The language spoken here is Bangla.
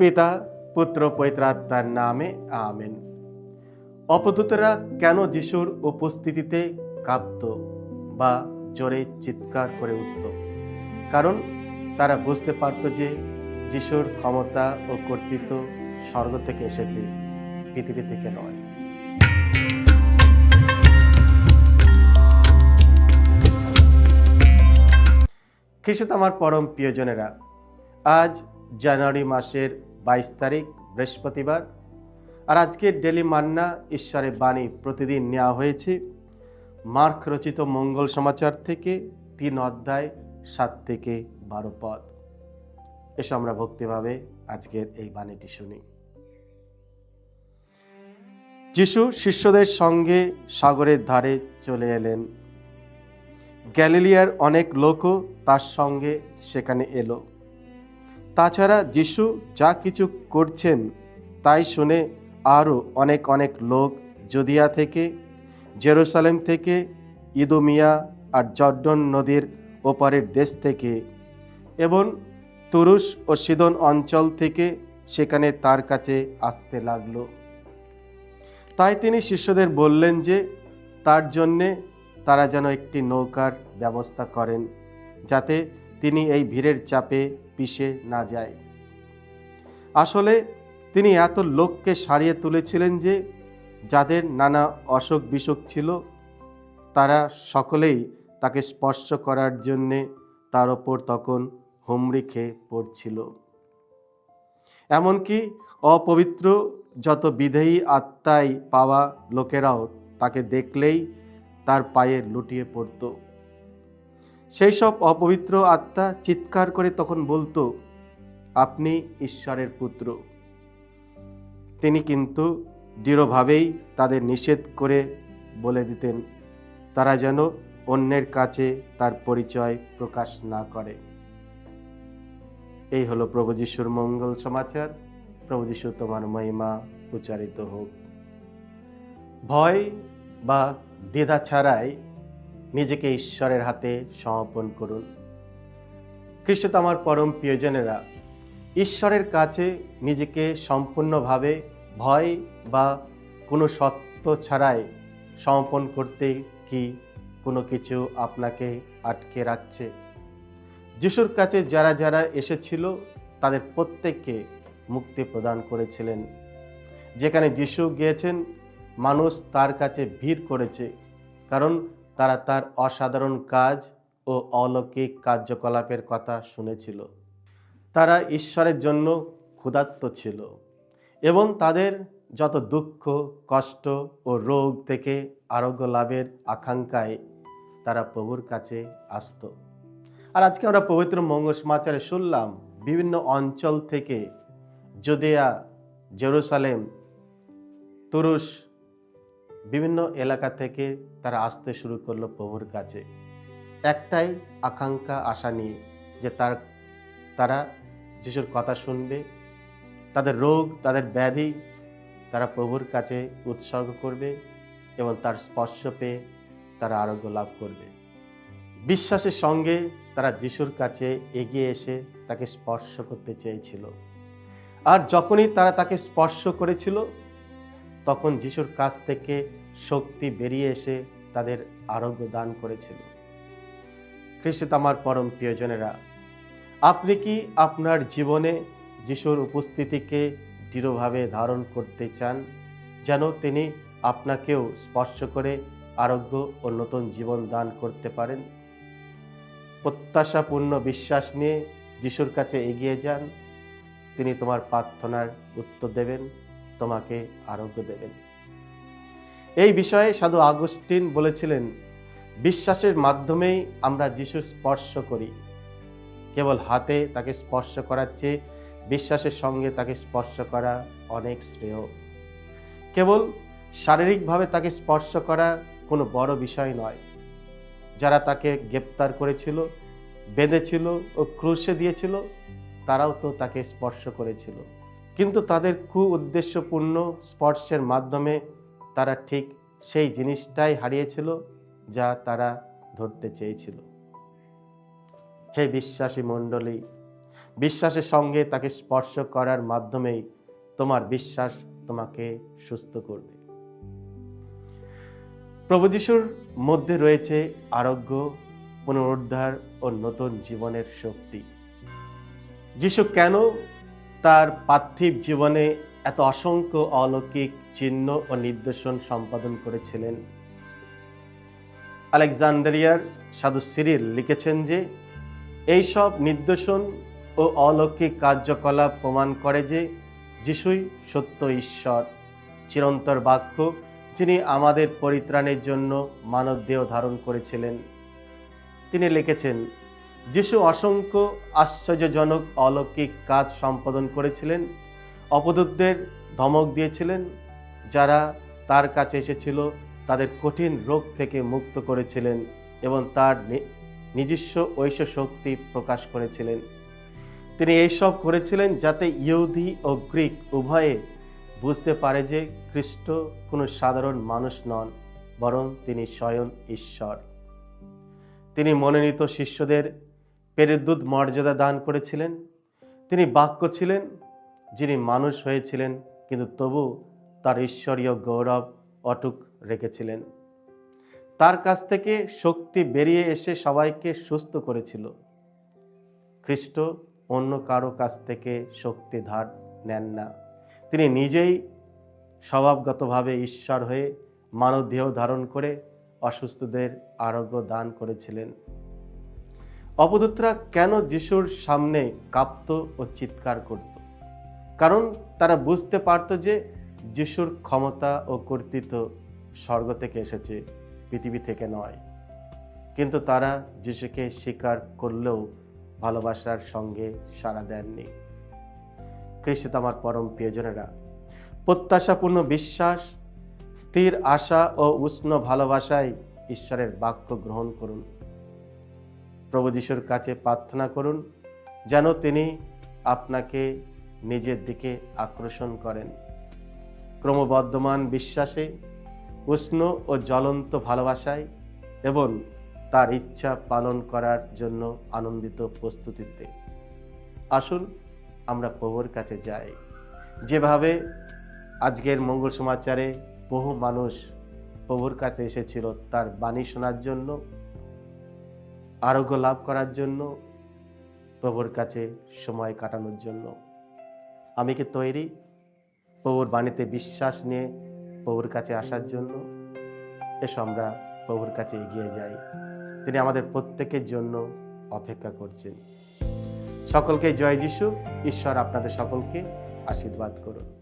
পিতা, পুত্র পৈত্রাত্মার নামে, আমেন। অপদূতরা কেন যিশুর উপস্থিতিতে কাঁপত বা জোরে চিৎকার করে উঠত? কারণ তারা বুঝতে পারত যে যিশুর ক্ষমতা ও কর্তৃত্ব স্বর্গ থেকে এসেছে, পৃথিবী থেকে নয়। খ্রিস্ট আমার পরম প্রিয়জনেরা, আজ জানুয়ারি মাসের বাইশ তারিখ, বৃহস্পতিবার। আর আজকের ডেলি মান্না, ঈশ্বরের বাণী প্রতিদিন নেওয়া হয়েছে। মার্ক রচিত মঙ্গল সমাচার থেকে তিন অধ্যায় সাত থেকে বারো পদ। এসো আমরা ভক্তিভাবে আজকের এই বাণীটি শুনি। যিশু শিষ্যদের সঙ্গে সাগরের ধারে চলে এলেন। গ্যালিলিয়ার অনেক লোকও তার সঙ্গে সেখানে এলো। তাছাড়া যিশু যা কিছু করছেন তাই শুনে আরও অনেক অনেক লোক জুদিয়া থেকে, জেরুসালেম থেকে, ইদোমিয়া আর জর্ডন নদীর ওপারের দেশ থেকে এবং তুরুস ও সিদন অঞ্চল থেকে সেখানে তার কাছে আসতে লাগল। তাই তিনি শিষ্যদের বললেন যে, তার জন্যে তারা যেন একটি নৌকার ব্যবস্থা করেন যাতে তিনি এই ভিড়ের চাপে পিষে না যায়। আসলে তিনি এত লোককে সারিয়ে তুলেছিলেন যে, যাদের নানা অসুখ বিসুখ ছিল, তারা সকলেই তাকে স্পর্শ করার জন্যে তার ওপর তখন হুমড়ি খেয়ে পড়ছিল। এমনকি অপবিত্র যত বিধেয়ী আত্মায় পাওয়া লোকেরাও তাকে দেখলেই তার পায়ে লুটিয়ে পড়ত। সেই সব অপবিত্র আত্মা চিৎকার করে তখন বলতো, আপনি ঈশ্বরের পুত্র। তিনি কিন্তু দৃঢ়ভাবেই তাদের নিষেধ করে বলে দিতেন, তারা যেন অন্যের কাছে তার পরিচয় প্রকাশ না করে। এই হলো প্রভু যিশুর মঙ্গল সমাচার। প্রভু যিশু, তোমার মহিমা উচ্চারিত হোক। ভয় বা দ্বিধা ছাড়াই নিজেকে ঈশ্বরের হাতে সমর্পণ করুন। খ্রিস্ট আমার পরম প্রিয়জনেরা, ঈশ্বরের কাছে নিজেকে সম্পূর্ণভাবে ভয় বা কোনো সত্য ছাড়াই সমর্পণ করতে কি কোনো কিছু আপনাকে আটকে রাখছে? যিশুর কাছে যারা যারা এসেছিল, তাদের প্রত্যেককে মুক্তি প্রদান করেছিলেন। যেখানে যিশু গিয়েছেন, মানুষ তার কাছে ভিড় করেছে। কারণ তারা তার অসাধারণ কাজ ও অলৌকিক কার্যকলাপের কথা শুনেছিল। তারা ঈশ্বরের জন্য ক্ষুধার্ত ছিল এবং তাদের যত দুঃখ, কষ্ট ও রোগ থেকে আরোগ্য লাভের আকাঙ্ক্ষায় তারা প্রভুর কাছে আসতো। আর আজকে আমরা পবিত্র মঙ্গল সমাচারে শুনলাম, বিভিন্ন অঞ্চল থেকে জুদেয়া, জেরুসালেম তুরুস বিভিন্ন এলাকা থেকে তারা আসতে শুরু করল প্রভুর কাছে। একটাই আকাঙ্ক্ষা আশা নিয়ে যে তার, তারা যিশুর কথা শুনবে, তাদের রোগ, তাদের ব্যাধি তারা প্রভুর কাছে উৎসর্গ করবে এবং তার স্পর্শ পেয়ে তারা আরোগ্য লাভ করবে। বিশ্বাসের সঙ্গে তারা যিশুর কাছে এগিয়ে এসে তাকে স্পর্শ করতে চেয়েছিল। আর যখনই তারা তাকে স্পর্শ করেছিল তখন যিশুর কাছ থেকে শক্তি বেরিয়ে এসে তাদের আরোগ্য দান করেছিল। খ্রিস্ট আমার পরম প্রিয়জনেরা, আপনি কি আপনার জীবনে যিশুর উপস্থিতিকে দৃঢ়ভাবে ধারণ করতে চান, যেন তিনি আপনাকেও স্পর্শ করে আরোগ্য ও নতুন জীবন দান করতে পারেন? প্রত্যাশাপূর্ণ বিশ্বাস নিয়ে যিশুর কাছে এগিয়ে যান, তিনি তোমার প্রার্থনার উত্তর দেবেন। তোমাকে আরোগ্য দেবেন। এই বিষয়ে সাধু আগস্টিন বলেছিলেন, বিশ্বাসের মাধ্যমেই আমরা যিশু স্পর্শ করি। কেবল হাতে তাকে স্পর্শ করার চেয়ে বিশ্বাসের সঙ্গে তাকে স্পর্শ করা অনেক শ্রেয়। কেবল শারীরিকভাবে তাকে স্পর্শ করা কোনো বড় বিষয় নয়। যারা তাকে গ্রেপ্তার করেছিল, বেঁধেছিল ও ক্রুশে দিয়েছিল, তারাও তো তাকে স্পর্শ করেছিল। কিন্তু তাদের কু উদ্দেশ্যপূর্ণ স্পর্শের মাধ্যমে তারা ঠিক সেই জিনিসটাই হারিয়েছিল যা তারা ধরতে চেয়েছিল। হে বিশ্বাসী মণ্ডলী, বিশ্বাসের সঙ্গে তাকে স্পর্শ করার মাধ্যমেই তোমার বিশ্বাস তোমাকে সুস্থ করবে। প্রভু যিশুর মধ্যে রয়েছে আরোগ্য, পুনরুদ্ধার ও নতুন জীবনের শক্তি। যিশু কেন তার পার্থিব জীবনে এত অসংখ্য অলৌকিক চিহ্ন ও নির্দেশন সম্পাদন করেছিলেন। আলেকজান্ডারিয়ার সাধু সিরিল লিখেছেন যে, এই সব নির্দেশন ও অলৌকিক কার্যকলাপ প্রমাণ করে যে যিশুই সত্য ঈশ্বর, চিরন্তর বাক্য যিনি আমাদের পরিত্রাণের জন্য মানব দেহ ধারণ করেছিলেন। তিনি লিখেছেন যিশু অসংখ্য আশ্চর্যজনক অলৌকিক কাজ সম্পাদন করেছিলেন অপদূতদের ধমক দিয়েছিলেন, যারা তার কাছে এসেছিল তাদের কঠিন রোগ থেকে মুক্ত করেছিলেন এবং তার নিজস্ব ঐশ শক্তি প্রকাশ করেছিলেন। তিনি এইসব করেছিলেন যাতে ইহুদি ও গ্রিক উভয়ে বুঝতে পারে যে খ্রিস্ট কোনো সাধারণ মানুষ নন, বরং তিনি স্বয়ং ঈশ্বর। তিনি মনোনীত শিষ্যদের পেরেদুত মর্যাদা দান করেছিলেন। তিনি বাক্য ছিলেন, যিনি মানুষ হয়েছিলেন, কিন্তু তবু তার ঈশ্বরীয় গৌরব অটুক রেখেছিলেন। তার কাছ থেকে শক্তি বেরিয়ে এসে সবাইকে সুস্থ করেছিল। খ্রিস্ট অন্য কারও কাছ থেকে শক্তি ধার নেন না। তিনি নিজেই স্বভাবগতভাবে ঈশ্বর হয়ে মানব দেহ ধারণ করে অসুস্থদের আরোগ্য দান করেছিলেন। অপদূতরা কেন যিশুর সামনে কাঁপত ও চিৎকার করত? কারণ তারা বুঝতে পারত যে যিশুর ক্ষমতা ও কর্তৃত্ব স্বর্গ থেকে এসেছে, পৃথিবী থেকে নয়। কিন্তু তারা যিশুকে স্বীকার করলেও ভালোবাসার সঙ্গে সাড়া দেননি। খ্রিস্ট আমার পরম প্রিয়জনেরা, প্রত্যাশাপূর্ণ বিশ্বাস, স্থির আশা ও উষ্ণ ভালোবাসায় ঈশ্বরের বাক্য গ্রহণ করুন। প্রভু যিশুর কাছে প্রার্থনা করুন, যেন তিনি আপনাকে নিজের দিকে আকর্ষণ করেন। ক্রমবর্ধমান বিশ্বাসে, উষ্ণ ও জ্বলন্ত ভালোবাসায় এবং তার ইচ্ছা পালন করার জন্য আনন্দিত প্রস্তুতিতে। আসুন, আমরা প্রভুর কাছে যাই। যেভাবে আজকের মঙ্গল সমাচারে বহু মানুষ প্রভুর কাছে এসেছিল, তার বাণী শোনার জন্য আরোগ্য লাভ করার জন্য, প্রভুর কাছে সময় কাটানোর জন্য। আমি কি তৈরি? প্রভুর বাণীতে বিশ্বাস নিয়ে প্রভুর কাছে আসার জন্য? এসো আমরা প্রভুর কাছে এগিয়ে যাই। তিনি আমাদের প্রত্যেকের জন্য অপেক্ষা করছেন। সকলকে জয় যিশু। ঈশ্বর আপনাদের সকলকে আশীর্বাদ করুন।